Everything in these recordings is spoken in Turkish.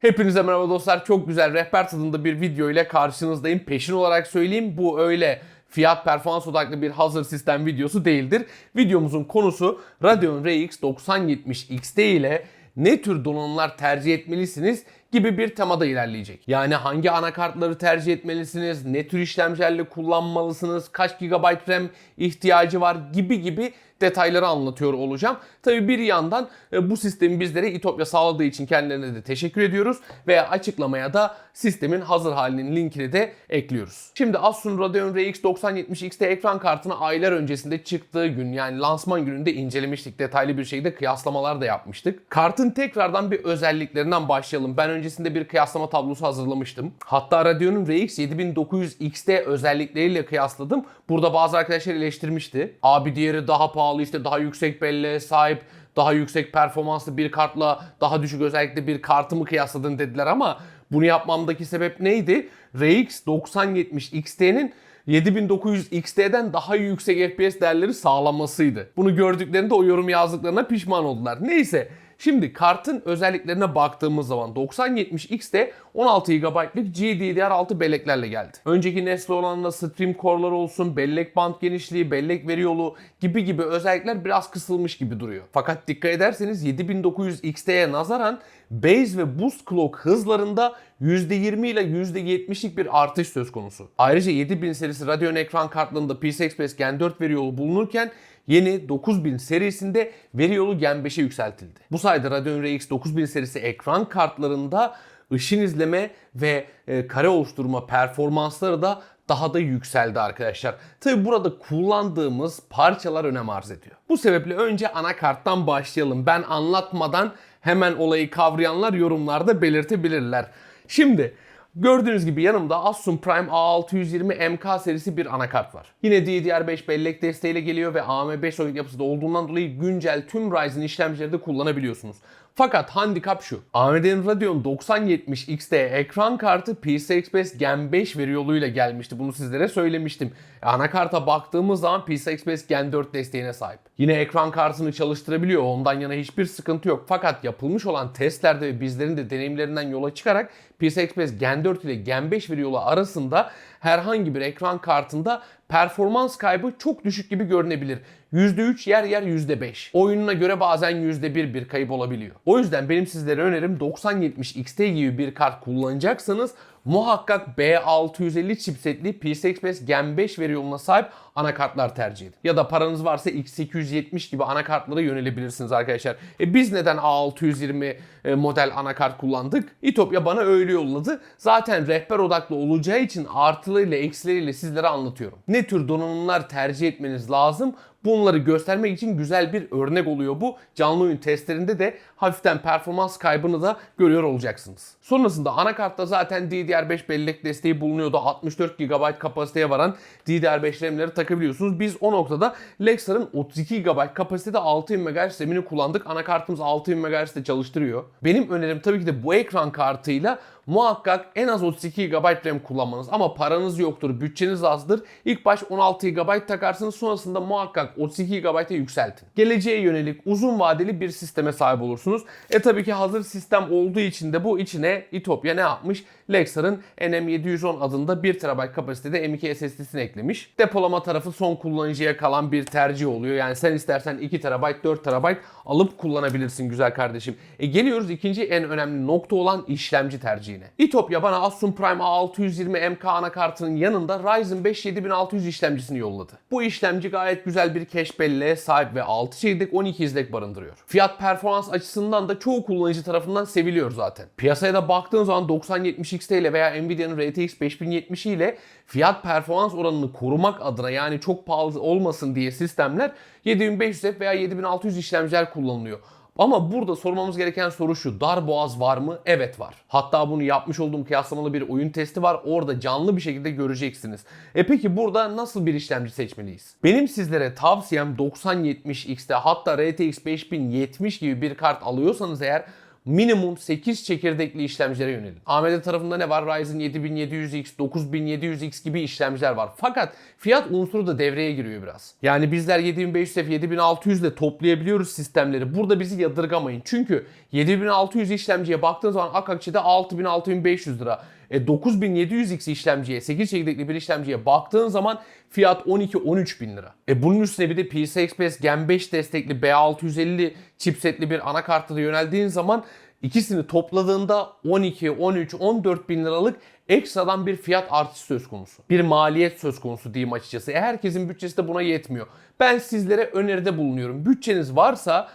Hepinize merhaba dostlar. Çok güzel rehber tadında bir video ile karşınızdayım. Peşin olarak söyleyeyim bu öyle fiyat performans odaklı bir hazır sistem videosu değildir. Videomuzun konusu Radeon RX 9070 XT ile ne tür donanımlar tercih etmelisiniz gibi bir temada ilerleyecek. Yani hangi anakartları tercih etmelisiniz, ne tür işlemcilerle kullanmalısınız, kaç GB RAM ihtiyacı var gibi gibi detayları anlatıyor olacağım. Tabi bir yandan e, bu sistemi bizlere İtopya sağladığı için kendilerine de teşekkür ediyoruz ve açıklamaya da sistemin hazır halinin linkini de ekliyoruz. Şimdi Asus'un Radeon RX 9070 XT ekran kartını aylar öncesinde çıktığı gün yani lansman gününde incelemiştik. Detaylı bir şekilde kıyaslamalar da yapmıştık. Kartın tekrardan bir özelliklerinden başlayalım. Ben öncesinde bir kıyaslama tablosu hazırlamıştım. Hatta Radeon'un RX 7900 XT özellikleriyle kıyasladım. Burada bazı arkadaşlar eleştirmişti. Abi diğeri daha pahalı işte daha yüksek belleğe sahip daha yüksek performanslı bir kartla daha düşük özellikle bir kartımı kıyasladın dediler ama bunu yapmamdaki sebep neydi? RX 9070 XT'nin 7900 XT'den daha yüksek FPS değerleri sağlamasıydı. Bunu gördüklerinde o yorum yazdıklarına pişman oldular. Neyse Şimdi kartın özelliklerine baktığımız zaman 9070 XT 16 GB'lık GDDR6 belleklerle geldi. Önceki nesli olanla stream core'lar olsun, bellek band genişliği, bellek veri yolu gibi gibi özellikler biraz kısılmış gibi duruyor. Fakat dikkat ederseniz 7900 XT'ye nazaran base ve boost clock hızlarında %20 ile %70'lik bir artış söz konusu. Ayrıca 7000 serisi Radeon ekran kartlarında PCI Express Gen 4 veri yolu bulunurken yeni 9000 serisinde veri yolu Gen 5'e yükseltildi. Bu sayede Radeon RX 9000 serisi ekran kartlarında ışın izleme ve e, kare oluşturma performansları da daha da yükseldi arkadaşlar. Tabi burada kullandığımız parçalar önem arz ediyor. Bu sebeple önce anakarttan başlayalım. Ben anlatmadan hemen olayı kavrayanlar yorumlarda belirtebilirler. Şimdi Gördüğünüz gibi yanımda Asus'un Prime A620 MK serisi bir anakart var. Yine DDR5 bellek desteğiyle geliyor ve AM5 soket yapısı da olduğundan dolayı güncel tüm Ryzen işlemcileri de kullanabiliyorsunuz. Fakat handikap şu. AMD'nin Radeon 9070 XT ekran kartı PCI Express Gen 5 veri yoluyla gelmişti. Bunu sizlere söylemiştim. Anakarta baktığımız zaman PCI Express Gen 4 desteğine sahip. Yine ekran kartını çalıştırabiliyor. Ondan yana hiçbir sıkıntı yok. Fakat yapılmış olan testlerde ve bizlerin de deneyimlerinden yola çıkarak PCI Express Gen 4 ile Gen 5 veri yolu arasında herhangi bir ekran kartında performans kaybı çok düşük gibi görünebilir. %3 yer yer %5. Oyununa göre bazen %1 bir kayıp olabiliyor. O yüzden benim sizlere önerim 9070 XT gibi bir kart kullanacaksanız muhakkak B650 chipsetli PCI Express Gen 5 veri yoluna sahip anakartlar tercih edin. Ya da paranız varsa X870 gibi anakartlara yönelebilirsiniz arkadaşlar. E biz neden A620 e, model anakart kullandık? İtopya bana öyle yolladı. Zaten rehber odaklı olacağı için artılarıyla eksileriyle sizlere anlatıyorum. Ne tür donanımlar tercih etmeniz lazım? Bunları göstermek için güzel bir örnek oluyor bu. Canlı oyun testlerinde de hafiften performans kaybını da görüyor olacaksınız. Sonrasında anakartta zaten DDR5 bellek desteği bulunuyordu. 64 GB kapasiteye varan DDR5 RAM'leri takabiliyorsunuz. Biz o noktada Lexar'ın 32 GB kapasitede 6000 MHz RAM'ini kullandık. Anakartımız 6000 MHz'de çalıştırıyor. Benim önerim tabii ki de bu ekran kartıyla muhakkak en az 32 GB RAM kullanmanız. Ama paranız yoktur, bütçeniz azdır. İlk baş 16 GB takarsınız sonrasında muhakkak 32 GB'a yükseltin. Geleceğe yönelik uzun vadeli bir sisteme sahip olursunuz. E tabii ki hazır sistem olduğu için de bu içine Itopya ne yapmış? Lexar'ın NM710 adında 1 TB kapasitede M.2 SSD'sini eklemiş. Depolama tarafı son kullanıcıya kalan bir tercih oluyor. Yani sen istersen 2 TB, 4 TB alıp kullanabilirsin güzel kardeşim. E geliyoruz ikinci en önemli nokta olan işlemci tercihine. Itopya bana Asus Prime A620 MK anakartının yanında Ryzen 5 7600 işlemcisini yolladı. Bu işlemci gayet güzel bir cache belleğe sahip ve 6 çekirdek 12 izlek barındırıyor. Fiyat performans açısından da çoğu kullanıcı tarafından seviliyor zaten. Piyasaya da baktığın zaman 9070 XT ile veya Nvidia'nın RTX 5070 ile fiyat performans oranını korumak adına yani çok pahalı olmasın diye sistemler 7500F veya 7600 işlemciler kullanılıyor. Ama burada sormamız gereken soru şu. Dar boğaz var mı? Evet var. Hatta bunu yapmış olduğum kıyaslamalı bir oyun testi var. Orada canlı bir şekilde göreceksiniz. E peki burada nasıl bir işlemci seçmeliyiz? Benim sizlere tavsiyem 9070 X'te hatta RTX 5070 gibi bir kart alıyorsanız eğer minimum 8 çekirdekli işlemcilere yönelin. AMD tarafında ne var? Ryzen 7700X, 9700X gibi işlemciler var. Fakat fiyat unsuru da devreye giriyor biraz. Yani bizler 7500F, 7600 ile toplayabiliyoruz sistemleri. Burada bizi yadırgamayın. Çünkü 7600 işlemciye baktığınız zaman Akakçe'de 6000-6500 lira. E 9700X işlemciye, 8 çekirdekli bir işlemciye baktığın zaman fiyat 12-13 bin lira. E bunun üstüne bir de PCI Express Gen 5 destekli B650 chipsetli bir anakarta da yöneldiğin zaman ikisini topladığında 12, 13, 14 bin liralık ekstradan bir fiyat artışı söz konusu. Bir maliyet söz konusu diyeyim açıkçası. E herkesin bütçesi de buna yetmiyor. Ben sizlere öneride bulunuyorum. Bütçeniz varsa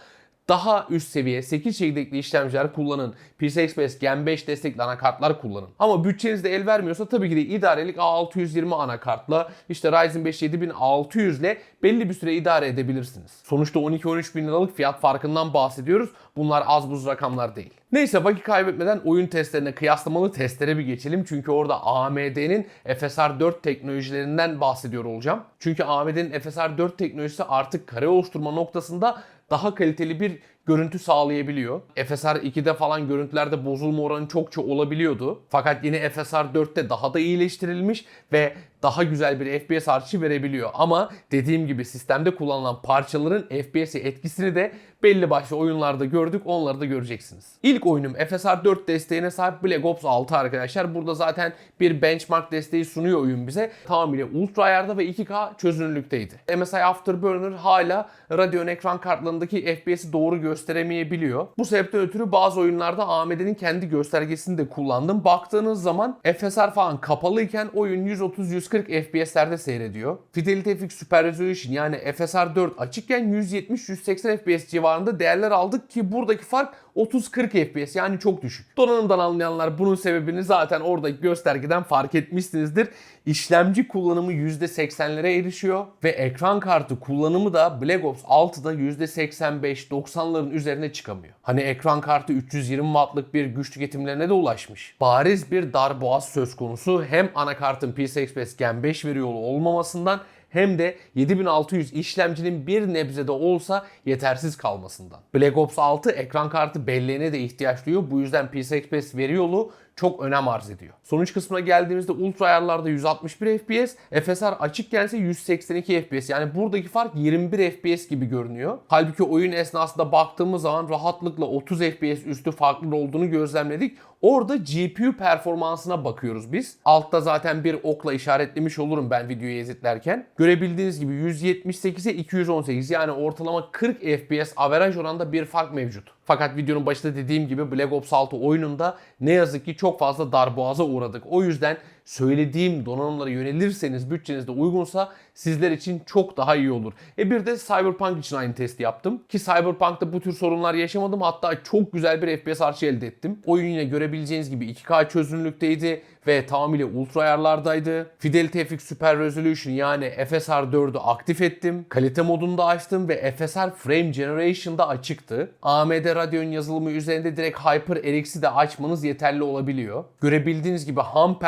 daha üst seviye 8 çekirdekli işlemciler kullanın. PCI Express Gen 5 destekli anakartlar kullanın. Ama bütçeniz de el vermiyorsa tabii ki de idarelik A620 anakartla işte Ryzen 5 7600 ile belli bir süre idare edebilirsiniz. Sonuçta 12-13 bin liralık fiyat farkından bahsediyoruz. Bunlar az buz rakamlar değil. Neyse vakit kaybetmeden oyun testlerine kıyaslamalı testlere bir geçelim. Çünkü orada AMD'nin FSR 4 teknolojilerinden bahsediyor olacağım. Çünkü AMD'nin FSR 4 teknolojisi artık kare oluşturma noktasında daha kaliteli bir görüntü sağlayabiliyor. FSR 2'de falan görüntülerde bozulma oranı çokça olabiliyordu. Fakat yine FSR 4'te daha da iyileştirilmiş ve daha güzel bir FPS artışı verebiliyor. Ama dediğim gibi sistemde kullanılan parçaların FPS etkisini de belli başlı oyunlarda gördük. Onları da göreceksiniz. İlk oyunum FSR 4 desteğine sahip Black Ops 6 arkadaşlar. Burada zaten bir benchmark desteği sunuyor oyun bize. Tamamıyla ultra ayarda ve 2K çözünürlükteydi. MSI Afterburner hala Radeon ekran kartlarındaki FPS'i doğru gösteremeyebiliyor. Bu sebepten ötürü bazı oyunlarda AMD'nin kendi göstergesini de kullandım. Baktığınız zaman FSR falan kapalıyken oyun 130-140 FPS'lerde seyrediyor. Fidelity FX Super Resolution yani FSR 4 açıkken 170-180 FPS civarında değerler aldık ki buradaki fark 30-40 FPS yani çok düşük. Donanımdan anlayanlar bunun sebebini zaten oradaki göstergeden fark etmişsinizdir. İşlemci kullanımı %80'lere erişiyor ve ekran kartı kullanımı da Black Ops 6'da %85-90'ların üzerine çıkamıyor. Hani ekran kartı 320 wattlık bir güç tüketimlerine de ulaşmış. Bariz bir darboğaz söz konusu hem anakartın PCI Express Gen 5 veri yolu olmamasından hem de 7600 işlemcinin bir nebze de olsa yetersiz kalmasından. Black Ops 6 ekran kartı belleğine de ihtiyaç duyuyor. Bu yüzden PCI Express veri yolu çok önem arz ediyor. Sonuç kısmına geldiğimizde ultra ayarlarda 161 FPS, FSR açıkken ise 182 FPS. Yani buradaki fark 21 FPS gibi görünüyor. Halbuki oyun esnasında baktığımız zaman rahatlıkla 30 FPS üstü farklı olduğunu gözlemledik. Orada GPU performansına bakıyoruz biz. Altta zaten bir okla işaretlemiş olurum ben videoyu editlerken. Görebildiğiniz gibi 178'e 218 yani ortalama 40 FPS averaj oranda bir fark mevcut. Fakat videonun başında dediğim gibi Black Ops 6 oyununda ne yazık ki çok fazla darboğaza uğradık. O yüzden söylediğim donanımlara yönelirseniz bütçeniz de uygunsa sizler için çok daha iyi olur. E bir de Cyberpunk için aynı testi yaptım. Ki Cyberpunk'ta bu tür sorunlar yaşamadım. Hatta çok güzel bir FPS artışı elde ettim. Oyun yine görebileceğiniz gibi 2K çözünürlükteydi ve tamamıyla ultra ayarlardaydı. Fidelity FX Super Resolution yani FSR 4'ü aktif ettim. Kalite modunu da açtım ve FSR Frame Generation'da açıktı. AMD Radeon yazılımı üzerinde direkt HyperRX'i de açmanız yeterli olabiliyor. Görebildiğiniz gibi ham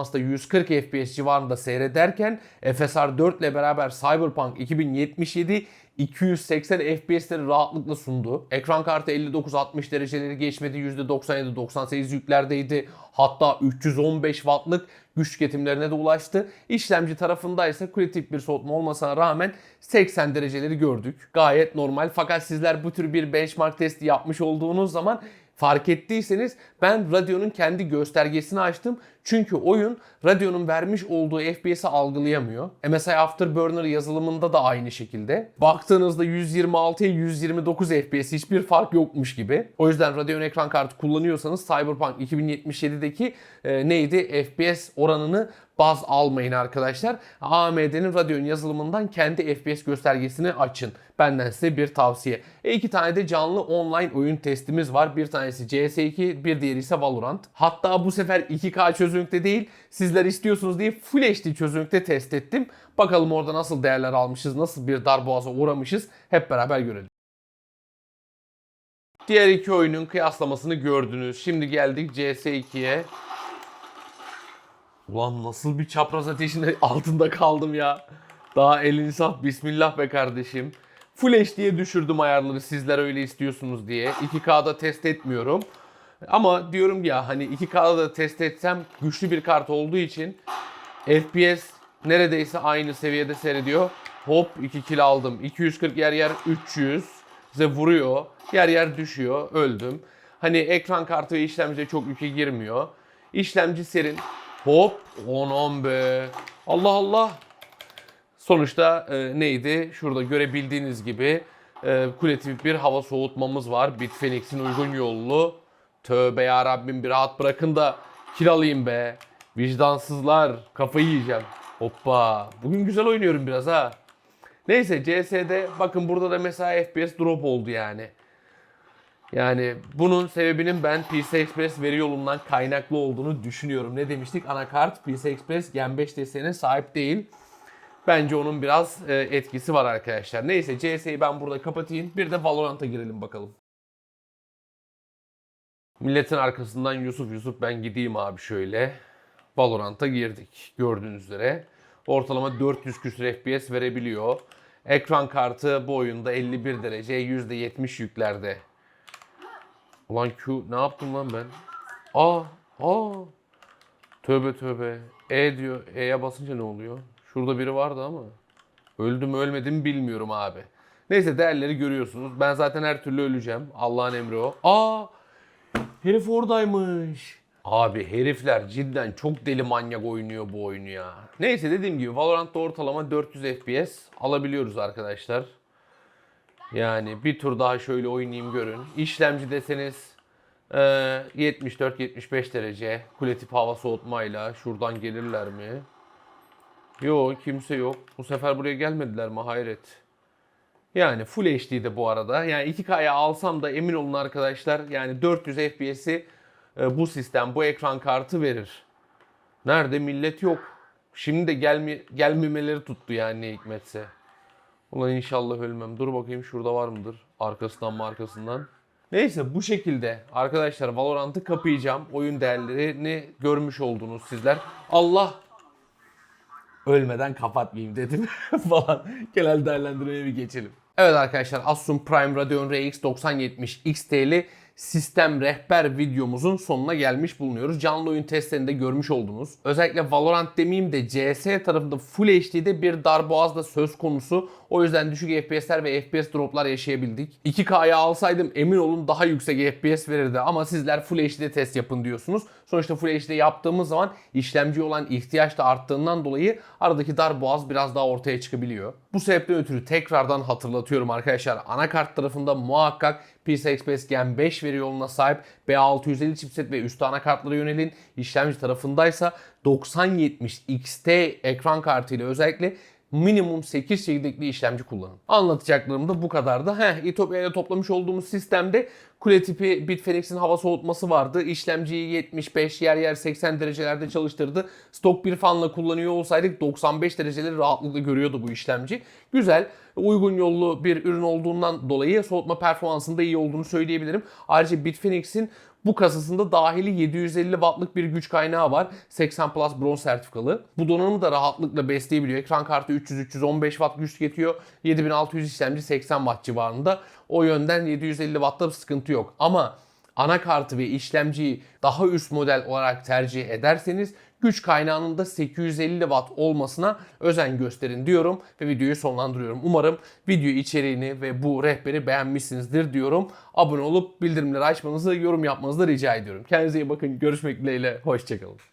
performansta 140 FPS civarında seyrederken FSR 4 ile beraber Cyberpunk 2077 280 FPS'leri rahatlıkla sundu. Ekran kartı 59-60 dereceleri geçmedi. %97-98 yüklerdeydi. Hatta 315 wattlık güç tüketimlerine de ulaştı. İşlemci tarafında ise kritik bir soğutma olmasına rağmen 80 dereceleri gördük. Gayet normal. Fakat sizler bu tür bir benchmark testi yapmış olduğunuz zaman Fark ettiyseniz ben Radeon'un kendi göstergesini açtım. Çünkü oyun Radeon'un vermiş olduğu FPS'i algılayamıyor. MSI Afterburner yazılımında da aynı şekilde. Baktığınızda 126'ya 129 FPS hiçbir fark yokmuş gibi. O yüzden Radeon ekran kartı kullanıyorsanız Cyberpunk 2077'deki e, neydi FPS oranını baz almayın arkadaşlar. AMD'nin Radeon yazılımından kendi FPS göstergesini açın. Benden size bir tavsiye. E iki tane de canlı online oyun testimiz var. Bir tanesi CS2, bir diğeri ise Valorant. Hatta bu sefer 2K çözünürlükte değil, sizler istiyorsunuz diye Full HD çözünürlükte test ettim. Bakalım orada nasıl değerler almışız, nasıl bir darboğaza uğramışız hep beraber görelim. Diğer iki oyunun kıyaslamasını gördünüz. Şimdi geldik CS2'ye. Ulan nasıl bir çapraz ateşin altında kaldım ya. Daha elini saf bismillah be kardeşim. Full HD'ye düşürdüm ayarları sizler öyle istiyorsunuz diye. 2K'da test etmiyorum. Ama diyorum ya hani 2K'da da test etsem güçlü bir kart olduğu için FPS neredeyse aynı seviyede seyrediyor. Hop 2 kill aldım. 240 yer yer 300. Size vuruyor. Yer yer düşüyor. Öldüm. Hani ekran kartı ve işlemciye çok yükü girmiyor. İşlemci serin. Hop 10-10 be. Allah Allah. Sonuçta e, neydi? Şurada görebildiğiniz gibi e, kulatif bir hava soğutmamız var. Bitfenix'in uygun yollu. Tövbe ya Rabbim bir rahat bırakın da kill alayım be. Vicdansızlar. Kafayı yiyeceğim. Hoppa. Bugün güzel oynuyorum biraz ha. Neyse CS'de bakın burada da mesela FPS drop oldu yani. Yani bunun sebebinin ben PC Express veri yolundan kaynaklı olduğunu düşünüyorum. Ne demiştik? Anakart PC Express Gen 5 desteğine sahip değil. Bence onun biraz e, etkisi var arkadaşlar. Neyse CS'yi ben burada kapatayım. Bir de Valorant'a girelim bakalım. Milletin arkasından Yusuf Yusuf ben gideyim abi şöyle. Valorant'a girdik gördüğünüz üzere. Ortalama 400 küsur FPS verebiliyor. Ekran kartı bu oyunda 51 derece %70 yüklerde. Ulan Q ne yaptım lan ben? Aa, aa. Tövbe tövbe. E diyor. E'ye basınca ne oluyor? Şurada biri vardı ama. Öldü mü ölmedi mi bilmiyorum abi. Neyse değerleri görüyorsunuz. Ben zaten her türlü öleceğim. Allah'ın emri o. Aa! Herif oradaymış. Abi herifler cidden çok deli manyak oynuyor bu oyunu ya. Neyse dediğim gibi Valorant'ta ortalama 400 FPS alabiliyoruz arkadaşlar. Yani bir tur daha şöyle oynayayım görün. İşlemci deseniz e, 74-75 derece kule tip hava soğutmayla şuradan gelirler mi? Yok kimse yok. Bu sefer buraya gelmediler mi? Hayret. Yani Full HD'de bu arada. Yani 2K'ya alsam da emin olun arkadaşlar yani 400 FPS'i e, bu sistem, bu ekran kartı verir. Nerede? Millet yok. Şimdi de gelme, gelmemeleri tuttu yani ne hikmetse. Ulan inşallah ölmem. Dur bakayım şurada var mıdır? Arkasından mı arkasından? Neyse bu şekilde arkadaşlar Valorant'ı kapayacağım. Oyun değerlerini görmüş oldunuz sizler. Allah ölmeden kapatmayayım dedim falan. Genel değerlendirmeye bir geçelim. Evet arkadaşlar Asus Prime Radeon RX 9070 XT'li sistem rehber videomuzun sonuna gelmiş bulunuyoruz. Canlı oyun testlerinde görmüş oldunuz. Özellikle Valorant demeyeyim de CS tarafında Full HD'de bir darboğaz da söz konusu. O yüzden düşük FPS'ler ve FPS droplar yaşayabildik. 2K'ya alsaydım emin olun daha yüksek FPS verirdi ama sizler Full HD test yapın diyorsunuz. Sonuçta Full HD yaptığımız zaman işlemciye olan ihtiyaç da arttığından dolayı aradaki darboğaz biraz daha ortaya çıkabiliyor. Bu sebepten ötürü tekrardan hatırlatıyorum arkadaşlar. Anakart tarafında muhakkak PCI Express Gen 5 veri yoluna sahip B650 chipset ve üstü anakartlara yönelin. İşlemci tarafındaysa 9070 XT ekran kartıyla özellikle minimum 8 çekirdekli işlemci kullanın. Anlatacaklarım da bu kadardı. Heh, İtopya ile toplamış olduğumuz sistemde kule tipi Bitfenix'in hava soğutması vardı. İşlemciyi 75 yer yer 80 derecelerde çalıştırdı. Stok bir fanla kullanıyor olsaydık 95 dereceleri rahatlıkla görüyordu bu işlemci. Güzel, uygun yollu bir ürün olduğundan dolayı soğutma performansında iyi olduğunu söyleyebilirim. Ayrıca Bitfenix'in bu kasasında dahili 750 wattlık bir güç kaynağı var. 80 Plus bronz sertifikalı. Bu donanımı da rahatlıkla besleyebiliyor. Ekran kartı 300-315 watt güç tüketiyor. 7600 işlemci 80 watt civarında. O yönden 750 wattta bir sıkıntı yok. Ama anakartı ve işlemciyi daha üst model olarak tercih ederseniz güç kaynağının da 850 watt olmasına özen gösterin diyorum ve videoyu sonlandırıyorum. Umarım video içeriğini ve bu rehberi beğenmişsinizdir diyorum. Abone olup bildirimleri açmanızı, yorum yapmanızı rica ediyorum. Kendinize iyi bakın. Görüşmek dileğiyle. Hoşçakalın.